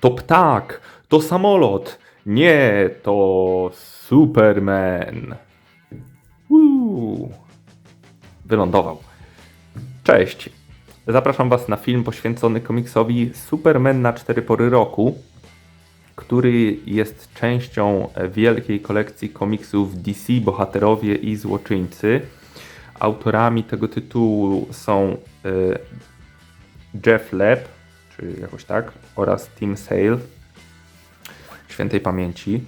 To ptak, to samolot. Nie, to Superman. Uuu. Wylądował. Cześć. Zapraszam Was na film poświęcony komiksowi Superman na cztery pory roku, który jest częścią wielkiej kolekcji komiksów DC Bohaterowie i Złoczyńcy. Autorami tego tytułu są e, Jeff Leb, czy jakoś tak, oraz Tim Sale, świętej pamięci.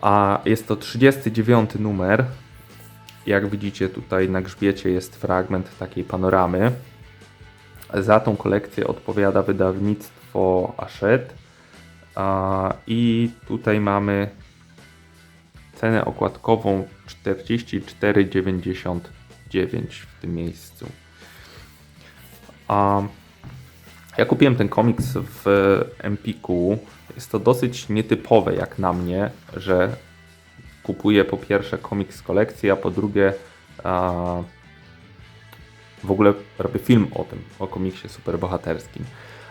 A jest to 39 numer. Jak widzicie tutaj na grzbiecie jest fragment takiej panoramy. Za tą kolekcję odpowiada wydawnictwo Ashet. I tutaj mamy cenę okładkową 44,99 w tym miejscu. A ja kupiłem ten komiks w Empiku. Jest to dosyć nietypowe jak na mnie, że kupuję po pierwsze komiks z kolekcji, a po drugie a, w ogóle robię film o tym, o komiksie superbohaterskim.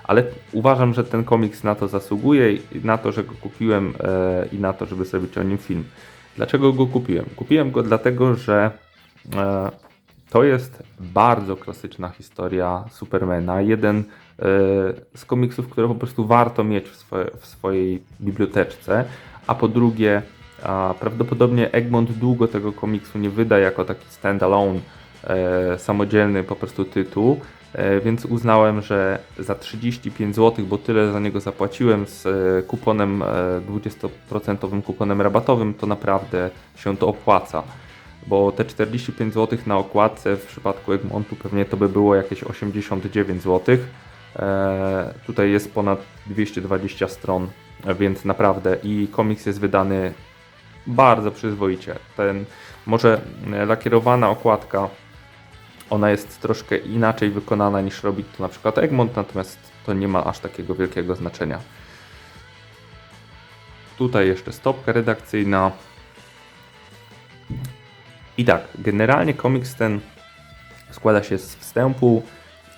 Ale uważam, że ten komiks na to zasługuje na to, że go kupiłem e, i na to, żeby zrobić o nim film. Dlaczego go kupiłem? Kupiłem go dlatego, że e, to jest bardzo klasyczna historia Supermana. Jeden e, z komiksów, które po prostu warto mieć w, w swojej biblioteczce. A po drugie, prawdopodobnie Egmont długo tego komiksu nie wyda jako taki standalone, e, samodzielny po prostu tytuł. E, więc uznałem, że za 35 zł, bo tyle za niego zapłaciłem z kuponem, e, 20% kuponem rabatowym, to naprawdę się to opłaca. Bo te 45 zł na okładce w przypadku Egmontu pewnie to by było jakieś 89 zł. E, tutaj jest ponad 220 stron, więc naprawdę i komiks jest wydany bardzo przyzwoicie. Ten może e, lakierowana okładka ona jest troszkę inaczej wykonana niż robi to na przykład Egmont, natomiast to nie ma aż takiego wielkiego znaczenia. Tutaj jeszcze stopka redakcyjna. I tak, generalnie komiks ten składa się z wstępu,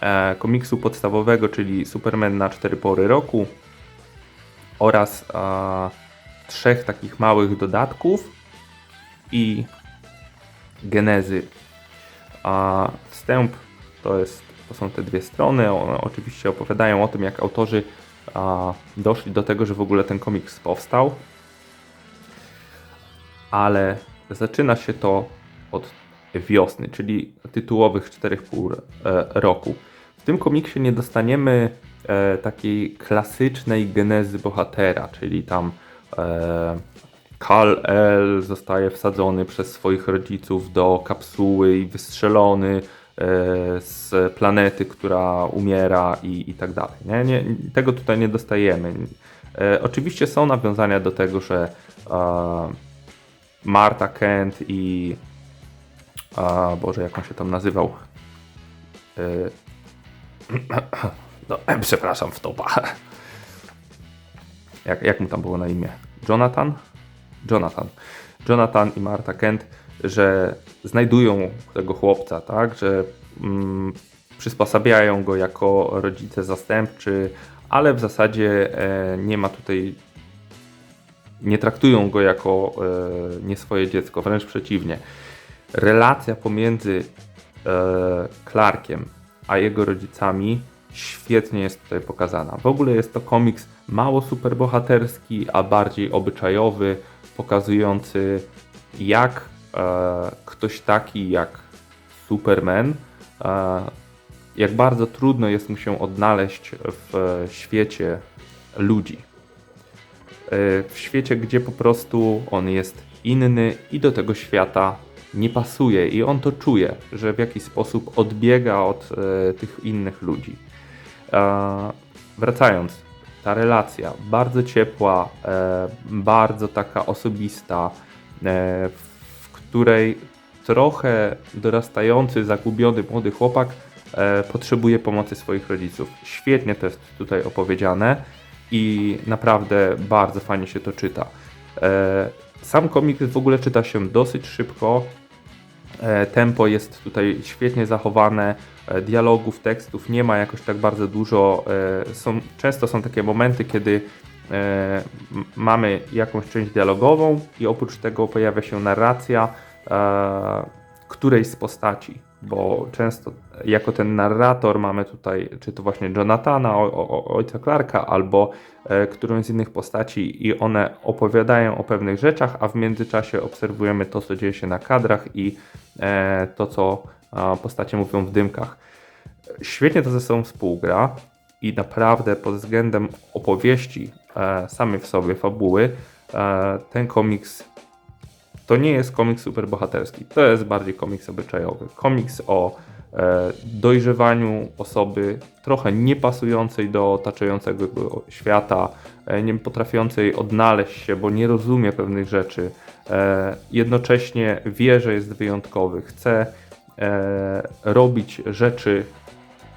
e, komiksu podstawowego, czyli Superman na 4 pory roku oraz e, trzech takich małych dodatków i genezy a wstęp to, jest, to są te dwie strony. One oczywiście opowiadają o tym, jak autorzy a, doszli do tego, że w ogóle ten komiks powstał. Ale zaczyna się to od wiosny, czyli tytułowych 4,5 e, roku. W tym komiksie nie dostaniemy e, takiej klasycznej genezy bohatera, czyli tam e, Kal-El zostaje wsadzony przez swoich rodziców do kapsuły i wystrzelony z planety, która umiera i, i tak dalej. Nie? Nie, tego tutaj nie dostajemy. E, oczywiście są nawiązania do tego, że e, Marta Kent i a, Boże, jak on się tam nazywał? E, no, przepraszam, wtopa. Jak, jak mu tam było na imię? Jonathan? Jonathan. Jonathan i Marta Kent, że znajdują tego chłopca, tak, że mm, przysposabiają go jako rodzice zastępczy, ale w zasadzie e, nie ma tutaj, nie traktują go jako e, nie swoje dziecko, wręcz przeciwnie. Relacja pomiędzy e, Clarkiem a jego rodzicami świetnie jest tutaj pokazana. W ogóle jest to komiks mało superbohaterski, a bardziej obyczajowy, pokazujący jak e, ktoś taki jak Superman, e, jak bardzo trudno jest mu się odnaleźć w świecie ludzi. E, w świecie, gdzie po prostu on jest inny i do tego świata nie pasuje i on to czuje, że w jakiś sposób odbiega od e, tych innych ludzi. E, wracając, ta relacja bardzo ciepła, e, bardzo taka osobista, e, w której trochę dorastający, zagubiony młody chłopak e, potrzebuje pomocy swoich rodziców. Świetnie to jest tutaj opowiedziane i naprawdę bardzo fajnie się to czyta. E, sam komiks w ogóle czyta się dosyć szybko, Tempo jest tutaj świetnie zachowane, e, dialogów, tekstów nie ma jakoś tak bardzo dużo. e, Są, często są takie momenty, kiedy e, mamy jakąś część dialogową i oprócz tego pojawia się narracja e, którejś z postaci, bo często jako ten narrator mamy tutaj czy to właśnie Jonathana, o, o, ojca Clarka, albo e, którąś z innych postaci i one opowiadają o pewnych rzeczach, a w międzyczasie obserwujemy to, co dzieje się na kadrach i e, to, co postacie mówią w dymkach. Świetnie to ze sobą współgra i naprawdę pod względem opowieści e, samej w sobie, fabuły, e, ten komiks to nie jest komiks superbohaterski, to jest bardziej komiks obyczajowy. Komiks o e, dojrzewaniu osoby trochę niepasującej do otaczającego go świata, e, nie potrafiącej odnaleźć się, bo nie rozumie pewnych rzeczy. E, jednocześnie wie, że jest wyjątkowy, chce e, robić rzeczy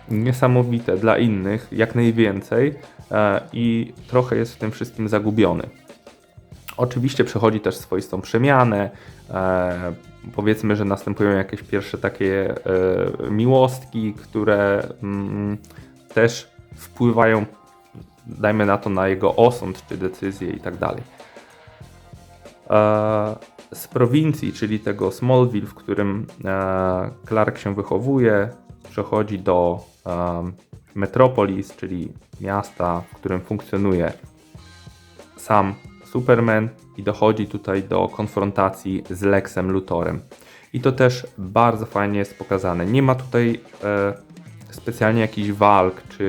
niesamowite dla innych, jak najwięcej e, i trochę jest w tym wszystkim zagubiony. Oczywiście przechodzi też swoistą przemianę. E, powiedzmy, że następują jakieś pierwsze takie e, miłostki, które mm, też wpływają, dajmy na to, na jego osąd czy decyzje i tak dalej. E, Z prowincji, czyli tego Smallville, w którym e, Clark się wychowuje, przechodzi do em, Metropolis, czyli miasta, w którym funkcjonuje sam Superman i dochodzi tutaj do konfrontacji z Lexem Luthorem. I to też bardzo fajnie jest pokazane. Nie ma tutaj e, specjalnie jakichś walk, czy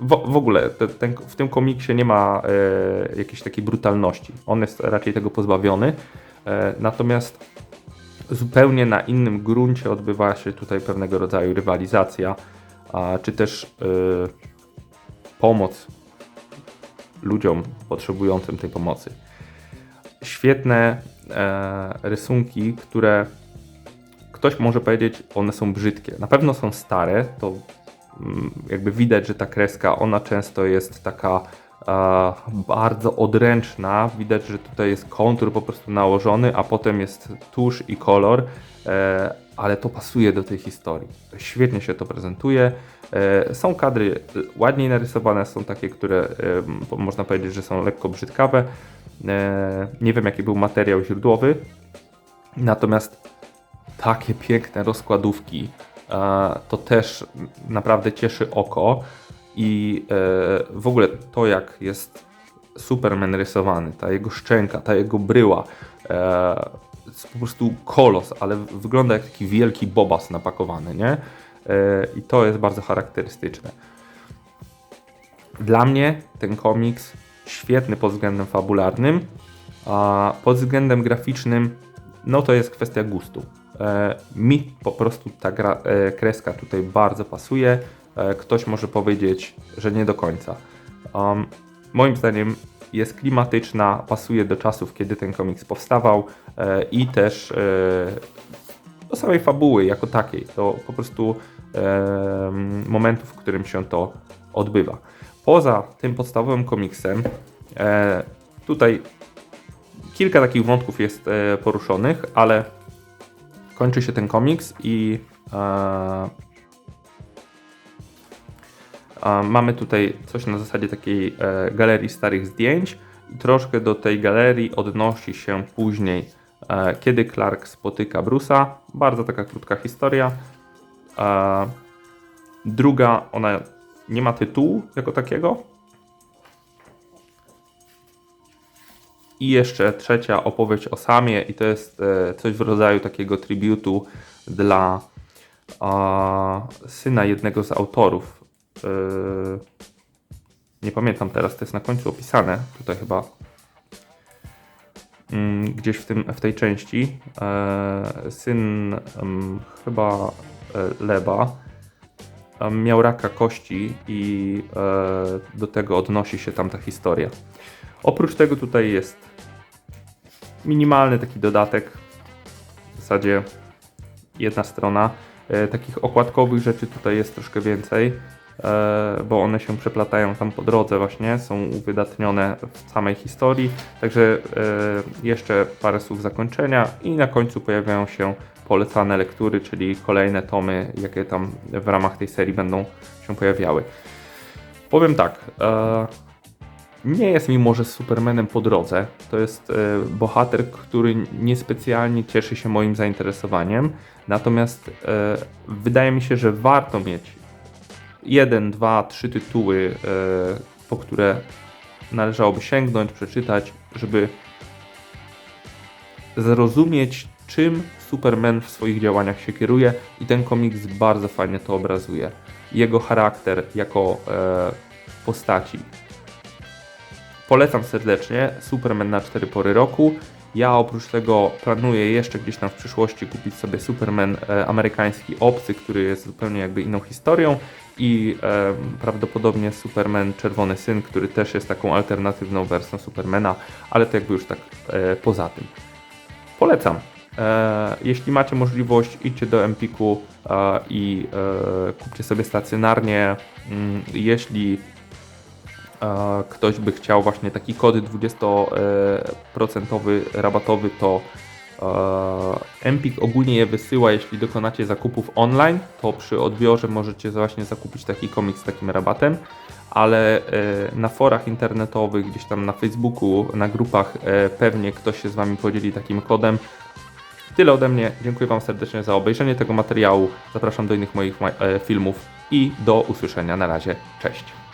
w, w ogóle te, ten, w tym komiksie nie ma e, jakiejś takiej brutalności. On jest raczej tego pozbawiony. E, natomiast zupełnie na innym gruncie odbywa się tutaj pewnego rodzaju rywalizacja, a, czy też e, pomoc ludziom potrzebującym tej pomocy. Świetne e, rysunki, które ktoś może powiedzieć, one są brzydkie. Na pewno są stare, to mm, jakby widać, że ta kreska, ona często jest taka e, bardzo odręczna. Widać, że tutaj jest kontur po prostu nałożony, a potem jest tusz i kolor, e, ale to pasuje do tej historii. Świetnie się to prezentuje. E, Są kadry ładniej narysowane, są takie, które e, można powiedzieć, że są lekko brzydkawe. E, Nie wiem, jaki był materiał źródłowy, natomiast takie piękne rozkładówki e, to też naprawdę cieszy oko i e, w ogóle to, jak jest Superman rysowany, ta jego szczęka, ta jego bryła, e, po prostu kolos, ale wygląda jak taki wielki bobas napakowany, nie? E, I to jest bardzo charakterystyczne. Dla mnie ten komiks świetny pod względem fabularnym, a pod względem graficznym, no to jest kwestia gustu. E, mi po prostu ta gra, e, kreska tutaj bardzo pasuje. Ktoś może powiedzieć, że nie do końca. Um, moim zdaniem jest klimatyczna, pasuje do czasów, kiedy ten komiks powstawał e, i też e, do samej fabuły jako takiej, do po prostu e, momentu, w którym się to odbywa. Poza tym podstawowym komiksem, tutaj kilka takich wątków jest poruszonych, ale kończy się ten komiks i mamy tutaj coś na zasadzie takiej e, galerii starych zdjęć i troszkę do tej galerii odnosi się później, e, kiedy Clark spotyka Bruce'a. Bardzo taka krótka historia. E, druga, ona nie ma tytułu jako takiego. I jeszcze trzecia opowieść o Samie i to jest coś w rodzaju takiego tributu dla syna jednego z autorów. E, nie pamiętam teraz, to jest na końcu opisane, tutaj chyba mm, gdzieś w, tym, w tej części. E, syn em, chyba e, Leba miał raka kości i do tego odnosi się tam ta historia. Oprócz tego tutaj jest minimalny taki dodatek, w zasadzie jedna strona. Takich okładkowych rzeczy tutaj jest troszkę więcej, bo one się przeplatają tam po drodze właśnie, są uwydatnione w samej historii. Także e, jeszcze parę słów zakończenia i na końcu pojawiają się polecane lektury, czyli kolejne tomy, jakie tam w ramach tej serii będą się pojawiały. Powiem tak, e, nie jest mi może z Supermanem po drodze. To jest e, bohater, który niespecjalnie cieszy się moim zainteresowaniem. Natomiast e, wydaje mi się, że warto mieć jeden, dwa, trzy tytuły, e, po które należałoby sięgnąć, przeczytać, żeby zrozumieć, czym Superman w swoich działaniach się kieruje i ten komiks bardzo fajnie to obrazuje. Jego charakter jako e, postaci. Polecam serdecznie Superman na 4 pory roku. Ja oprócz tego planuję jeszcze gdzieś tam w przyszłości kupić sobie Superman e, amerykański obcy, który jest zupełnie jakby inną historią i e, prawdopodobnie Superman Czerwony Syn, który też jest taką alternatywną wersją Supermana, ale to jakby już tak e, poza tym. Polecam. E, jeśli macie możliwość, idźcie do Empiku e, i e, kupcie sobie stacjonarnie. Mm, jeśli e, ktoś by chciał właśnie taki kody 20% rabatowy, to Empik ogólnie je wysyła, jeśli dokonacie zakupów online, to przy odbiorze możecie właśnie zakupić taki komik z takim rabatem, ale e, na forach internetowych, gdzieś tam na Facebooku, na grupach e, pewnie ktoś się z Wami podzieli takim kodem. Tyle ode mnie. Dziękuję Wam serdecznie za obejrzenie tego materiału. Zapraszam do innych moich e, filmów i do usłyszenia. Na razie. Cześć.